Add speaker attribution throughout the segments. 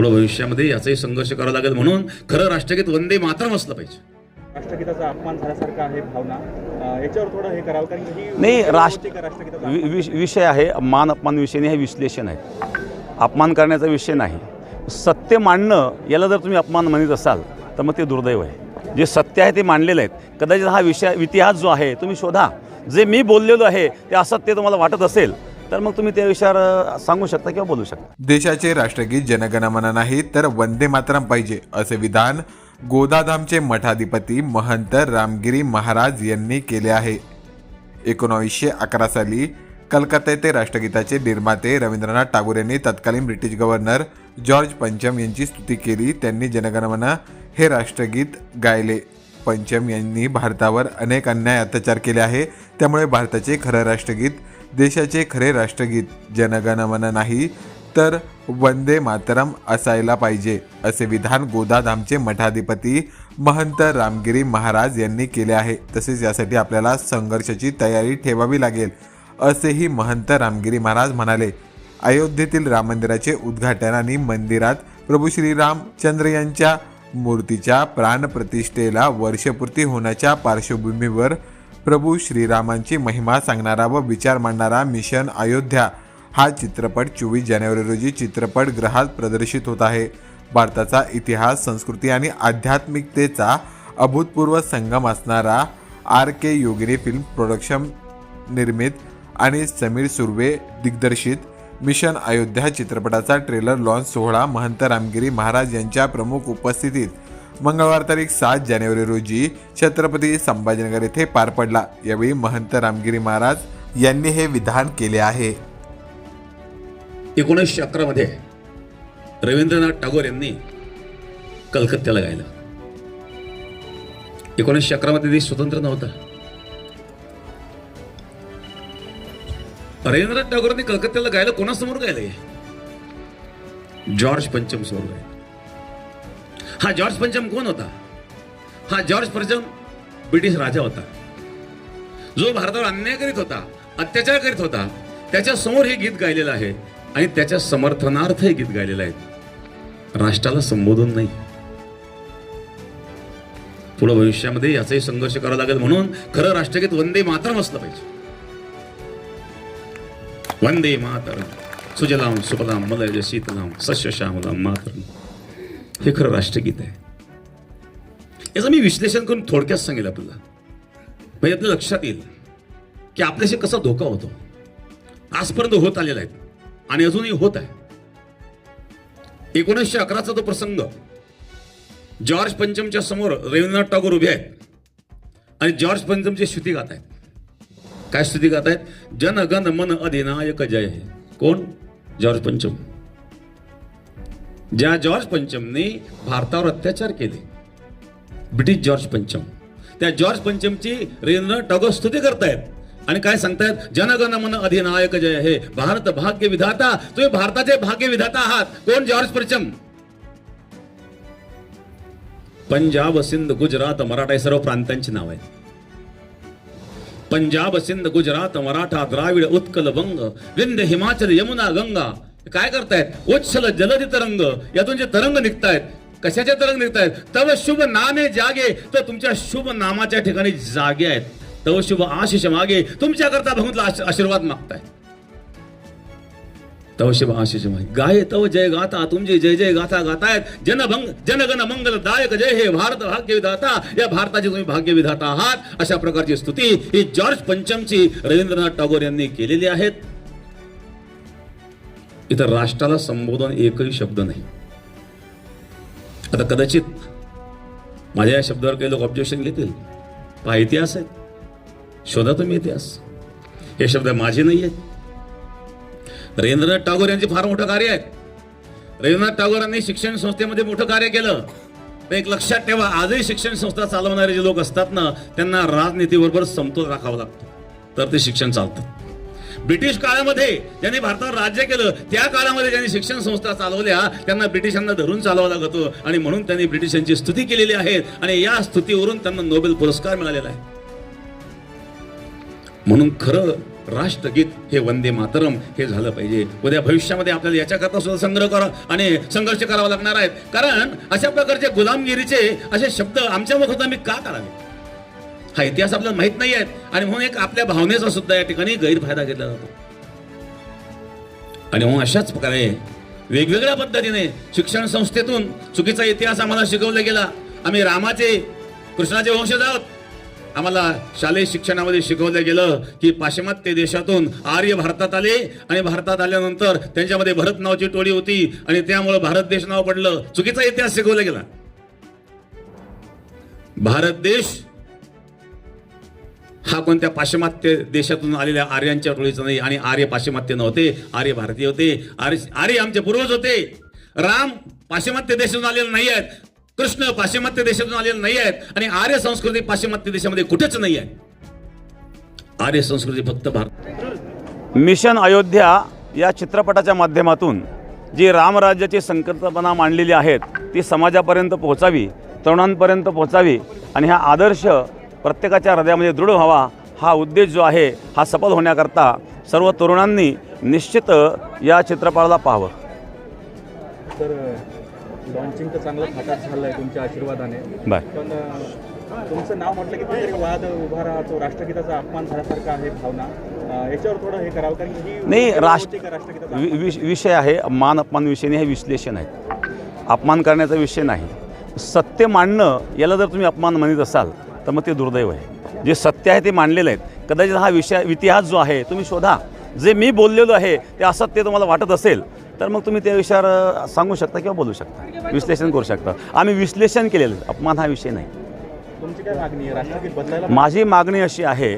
Speaker 1: पुढे भविष्यामध्ये याचाही संघर्ष करावा लागेल म्हणून खरं राष्ट्रगीत वंदे मातरम असलं पाहिजे.
Speaker 2: राष्ट्रगीताचा अपमान झाल्यासारखं आहे भावना. याच्यावर थोडं हे करावं कारण की ही
Speaker 3: नाही राष्ट्र वि-? विष- विषय आहे मान अपमान विषय नाही हे विश्लेषण आहे. अपमान करण्याचा विषय नाही. सत्य मांडणं याला जर तुम्ही अपमान म्हणत असाल तर मग ते दुर्दैव आहे. जे सत्य आहे ते मांडलेलं आहेत. कदाचित हा विषय इतिहास जो आहे तुम्ही शोधा. जे मी बोललेलो आहे ते असत्य तुम्हाला वाटत असेल तर मग तुम्ही त्या विषयावर सांगू शकता किंवा बोलू शकता.
Speaker 4: देशाचे राष्ट्रगीत जनगणमन नाही तर वंदे मातरम पाहिजे असे विधान गोदाधामचे मठाधिपती महंत रामगिरी महाराज यांनी केले आहे. एकोणावीसशे अकरा साली कलकत्ता येथे राष्ट्रगीताचे निर्माते रवींद्रनाथ टागोर यांनी तत्कालीन ब्रिटिश गव्हर्नर जॉर्ज पंचम यांची स्तुती केली. त्यांनी जनगणमन हे राष्ट्रगीत गायले. पंचम यांनी भारतावर अनेक अन्याय अत्याचार केले आहे. त्यामुळे भारताचे खरं राष्ट्रगीत देशाचे खरे राष्ट्रगीत जनगणमन नाही तर वंदे मातरम असायला पाहिजे असे विधान गोदाधामचे मठाधिपती महंत रामगिरी महाराज यांनी केले आहे. तसेच यासाठी आपल्याला संघर्षाची तयारी ठेवावी लागेल असेही महंत रामगिरी महाराज म्हणाले. अयोध्येतील राम मंदिराचे उद्घाटन आणि मंदिरात प्रभू श्रीरामचंद्र यांच्या मूर्तीच्या प्राणप्रतिष्ठेला वर्षपूर्ती होण्याच्या पार्श्वभूमीवर प्रभू श्रीरामांची महिमा सांगणारा व विचार मांडणारा मिशन अयोध्या हा चित्रपट चोवीस जानेवारी रोजी चित्रपटगृहात प्रदर्शित होत आहे. भारताचा इतिहास संस्कृती आणि आध्यात्मिकतेचा अभूतपूर्व संगम असणारा R K Yogini film production निर्मित आणि समीर सुर्वे दिग्दर्शित मिशन अयोध्या चित्रपटाचा ट्रेलर लॉन्च सोहळा महंत रामगिरी महाराज यांच्या प्रमुख उपस्थितीत मंगळवार तारीख सात जानेवारी रोजी छत्रपती संभाजीनगर येथे पार पडला. यावेळी महंत रामगिरी महाराज यांनी हे विधान केले आहे.
Speaker 1: एकोणीसशे अकरा मध्ये रवींद्रनाथ टागोर यांनी कलकत्त्याला गायलं. एकोणीसशे अकरा मध्ये देश स्वतंत्र नव्हता. रवींद्रनाथ टागोरांनी कलकत्त्याला गायलं कोणासमोर गायलंय? जॉर्ज पंचम समोर गायलं हा जॉर्ज पंचम कोण होता? हा जॉर्ज पंचम ब्रिटिश राजा होता. जो भारतावर अन्याय करीत होता अत्याचार करीत होता त्याच्यासमोर हे गीत गायलेलं आहे आणि त्याच्या समर्थनार्थ हे गीत गायलेलं आहे. राष्ट्राला संबोधून नाही. पुढे भविष्यामध्ये याचाही संघर्ष करावा लागेल म्हणून खरं राष्ट्रगीत वंदे मातरम असलं पाहिजे. वंदे मातरम. सुजलाम सुपलाम मलय शीतलाम सश्य श्यामलाम मातरम. हे खरं राष्ट्रगीत आहे. याचं मी विश्लेषण करून थोडक्यात सांगेल आपल्याला. म्हणजे आपल्या लक्षात येईल की आपल्याशी कसा धोका होतो. आजपर्यंत होत आलेला आहे आणि अजूनही होत आहे. एकोणीसशे अकराचा तो प्रसंग. जॉर्ज पंचमच्या समोर रवींद्रनाथ टागोर उभे आहेत. आणि जॉर्ज पंचमची स्तुती गात आहेत. काय स्तुती गात आहेत जनगण मन अधिनायक जय हे. कोण? जॉर्ज पंचम. ज्या जॉर्ज पंचमने भारतावर अत्याचार केले ब्रिटिश जॉर्ज पंचम. त्या जॉर्ज पंचमची रेंद्र टागोर स्तुती करतायत. आणि काय सांगतायत? जनगण मन अधिनायक जय हे भारत भाग्य विधाता तुम्ही भारताचे भाग्य विधाता आहात. कोण जॉर्ज पंचम? पंजाब सिंध गुजरात मराठा हे सर्व प्रांतांची नाव आहेत. पंजाब सिंध गुजरात मराठा द्राविड उत्कल वंग विंध्य हिमाचल यमुना गंगा काय करतायत? उच्छल जलद तरंग यातून जे तरंग निघतायत कशाचे तरंग निघतायत? तव शुभ नामे जागे तर तुमच्या शुभ नामाच्या ठिकाणी जागे आहेत. तव शुभ आशिष मागे तुमच्याकरता भगवंतला आशीर्वाद मागताय तव शुभ आशिष मागे. तव जय गाथा तुमची जय जय गाथा गातायत. जनभंग जनगण मंगल दायक जय हे भारत भाग्य विधाता या भारताचे तुम्ही भाग्य विधाता आहात. अशा प्रकारची स्तुती ही जॉर्ज पंचमची रवींद्रनाथ टागोर यांनी केलेली आहेत. इथं राष्ट्राला संबोधन एकही शब्द नाही. आता कदाचित माझ्या या शब्दावर काही लोक ऑब्जेक्शन घेतील. पहा इतिहास आहे. शोधा तुम्ही इतिहास. हे शब्द माझे नाही आहेत रवींद्रनाथ टागोर यांचे फार मोठं कार्य आहे. रवींद्रनाथ टागोरांनी शिक्षण संस्थेमध्ये मोठं कार्य केलं. एक लक्षात ठेवा आजही शिक्षण संस्था चालवणारे जे लोक असतात ना त्यांना राजनीतीबरोबर समतोल राखावा लागतो. तर ते शिक्षण चालतं. ब्रिटिश काळामध्ये ज्यांनी भारतावर राज्य केलं त्या काळामध्ये ज्यांनी शिक्षण संस्था चालवल्या त्यांना ब्रिटिशांना धरून चालवावं लागत होतं. आणि म्हणून त्यांनी ब्रिटिशांची स्तुती केलेली आहे आणि या स्तुतीवरून त्यांना नोबेल पुरस्कार मिळालेला आहे. म्हणून खरं
Speaker 5: राष्ट्रगीत हे वंदे मातरम हे झालं पाहिजे. उद्या भविष्यामध्ये आपल्याला याच्याकरता सुद्धा संग्रह करा आणि संघर्ष करावा लागणार आहेत. कारण अशा प्रकारचे गुलामगिरीचे असे शब्द आमच्या मुखात आम्ही का करावे? हा इतिहास आपल्याला माहीत नाही आहेत आणि म्हणून एक आपल्या भावनेचा सुद्धा या ठिकाणी गैरफायदा घेतला जातो. आणि म्हणून अशाच प्रकारे वेगवेगळ्या पद्धतीने शिक्षण संस्थेतून चुकीचा इतिहास आम्हाला शिकवला गेला. आम्ही रामाचे कृष्णाचे वंशज आहोत. आम्हाला शालेय शिक्षणामध्ये शिकवलं गेलं की पाश्चिमात्य देशातून आर्य भारतात आले आणि भारतात आल्यानंतर त्यांच्यामध्ये भरत नावाची टोळी होती आणि त्यामुळे भारत देश नाव पडलं. चुकीचा इतिहास शिकवला गेला. भारत देश हा कोणत्या पाश्चिमात्य देशातून आलेल्या आर्यांच्या टोळीचा नाही आणि आर्य पाश्चिमात्य नव्हते आर्य भारतीय होते आर्य आर्य आमचे पूर्वज होते. राम पाश्चिमात्य देशातून आलेले नाही आहेत कृष्ण पाश्चिमात्य देशातून आलेले नाही आहेत आणि आर्य संस्कृती पाश्चिमात्य देशामध्ये कुठेच नाही आहे. आर्य संस्कृती फक्त भारत.
Speaker 1: मिशन अयोध्या या चित्रपटाच्या माध्यमातून जी रामराज्याची संकल्पना मांडलेली आहेत ती समाजापर्यंत पोहोचावी तरुणांपर्यंत पोहोचावी आणि हा आदर्श प्रत्येकाच्या हृदयामध्ये दृढ व्हावा हा उद्देश जो आहे हा सफल होण्याकरता सर्व तरुणांनी निश्चित या चित्रपटाला पाहावं.
Speaker 2: तर लॉन्चिंग तर चांगलं थाटात झालं आहे तुमच्या आशीर्वादाने.
Speaker 1: बाय.
Speaker 2: पण तुमचं नाव म्हटलं की कुठेतरी वाद उभा राहतो राष्ट्रगीताचा अपमान झाल्यासारखा आहे भावना. याच्यावर थोडं हे करावं कारण की
Speaker 1: नाही राष्ट्र विषय आहे मान अपमान विषय नाही हे विश्लेषण आहे. अपमान करण्याचा विषय नाही. सत्य मांडणं याला जर तुम्ही अपमान म्हणत असाल तर मग ते दुर्दैव आहे. जे सत्य आहे ते मांडलेलं आहे कदाचित हा विषय इतिहास जो आहे तुम्ही शोधा. जे मी बोललेलो आहे ते असत्य तुम्हाला वाटत असेल तर मग तुम्ही त्या विषयावर सांगू शकता किंवा बोलू शकता. विश्लेषण करू शकता. आम्ही विश्लेषण केलेलं. अपमान हा विषय नाही.
Speaker 2: तुमची काय मागणी आहे? राष्ट्रगीत बदलायला
Speaker 1: माझी मागणी अशी आहे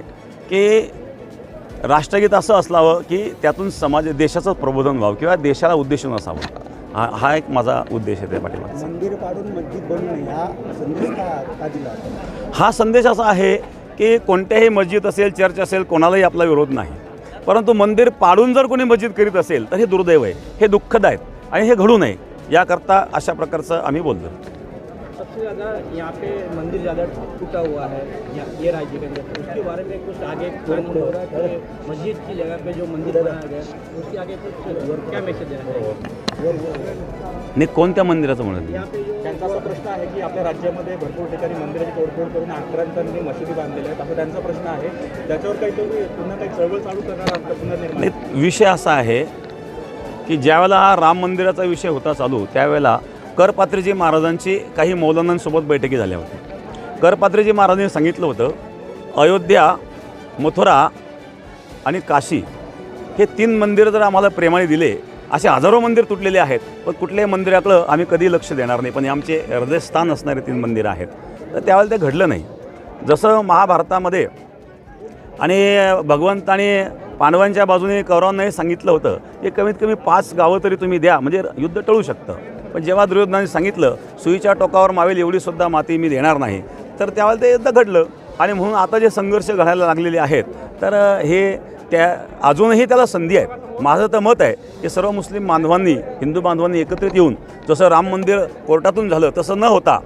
Speaker 1: की राष्ट्रगीत असं असावं की त्यातून समाज देशाचं प्रबोधन व्हावं किंवा देशाला उद्देशून असावं. हा हा एक माझा उद्देश आहे त्या पाठीमागचा.
Speaker 6: मंदिर पाडून मस्जिद हा संदेश का का दिला? आपण?
Speaker 1: हा संदेश असा आहे की कोणत्याही मस्जिद असेल चर्च असेल कोणालाही आपला विरोध नाही. परंतु मंदिर पाडून जर कोणी मस्जिद करीत असेल तर हे दुर्दैव आहे हे दुःखदायक आणि हे घडू नये. याकरता अशा प्रकारचं आम्ही बोललो.
Speaker 6: सबसे ज़्यादा यहाँ पे मंदिर ज़्यादा टूटा हुआ है ये राज्य के अंदर। उसके बारे में कुछ आगे प्लानिंग हो रहा है कि मस्जिद की जगह पे जो मंदिर बनाया गया उसके आगे कुछ क्या मैसेज देना चाहिए?
Speaker 1: नाही कोणत्या मंदिराचं म्हणत
Speaker 2: त्यांचा असा प्रश्न आहे की आपल्या राज्यामध्ये भरपूर ठिकाणी मंदिराची तोडफोड करून आक्रांतांनी मशिदी बांधलेल्या आहेत. असा त्यांचा प्रश्न आहे. त्याच्यावर काही तुम्ही पुन्हा काही चळवळ चालू करणार आहात पुनर्निर्माण?
Speaker 1: विषय असा आहे की ज्यावेळेला हा राम मंदिराचा विषय होता चालू त्यावेळेला करपात्रीजी महाराजांची काही मौलानांसोबत बैठकी झाल्या होत्या. करपात्रीजी महाराजांनी सांगितलं होतं अयोध्या मथुरा आणि काशी हे तीन मंदिरं जर आम्हाला प्रेमाने दिले असे हजारो मंदिर तुटलेले आहेत पण कुठल्याही मंदिराकडं आम्ही कधी लक्ष देणार नाही. पण हे आमचे हृदयस्थान असणारे तीन मंदिरं आहेत. तर त्यावेळेला ते घडलं नाही. जसं महाभारतामध्ये आणि भगवंताने पांडवांच्या बाजूने कौरवांनाही सांगितलं होतं की कमीत कमी पाच गावं तरी तुम्ही द्या म्हणजे युद्ध टळू शकतं. पण जेव्हा दुर्योधनाने सांगितलं सुईच्या टोकावर मावेल एवढीसुद्धा माती मी देणार नाही. तर त्यावेळेला ते युद्ध घडलं. आणि म्हणून आता जे संघर्ष घडायला लागलेले आहेत तर हे त्या अजूनही त्याला संधी आहे माझं तर मत आहे की सर्व मुस्लिम बांधवांनी हिंदू बांधवांनी एकत्रित येऊन जसं राम मंदिर कोर्टातून झालं तसं न होता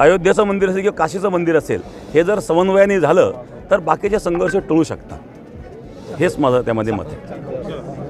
Speaker 1: अयोध्येचं मंदिर असेल किंवा काशीचं मंदिर असेल हे जर समन्वयाने झालं तर बाकीचे संघर्ष टळू शकतात. हेच माझं त्यामध्ये मत आहे.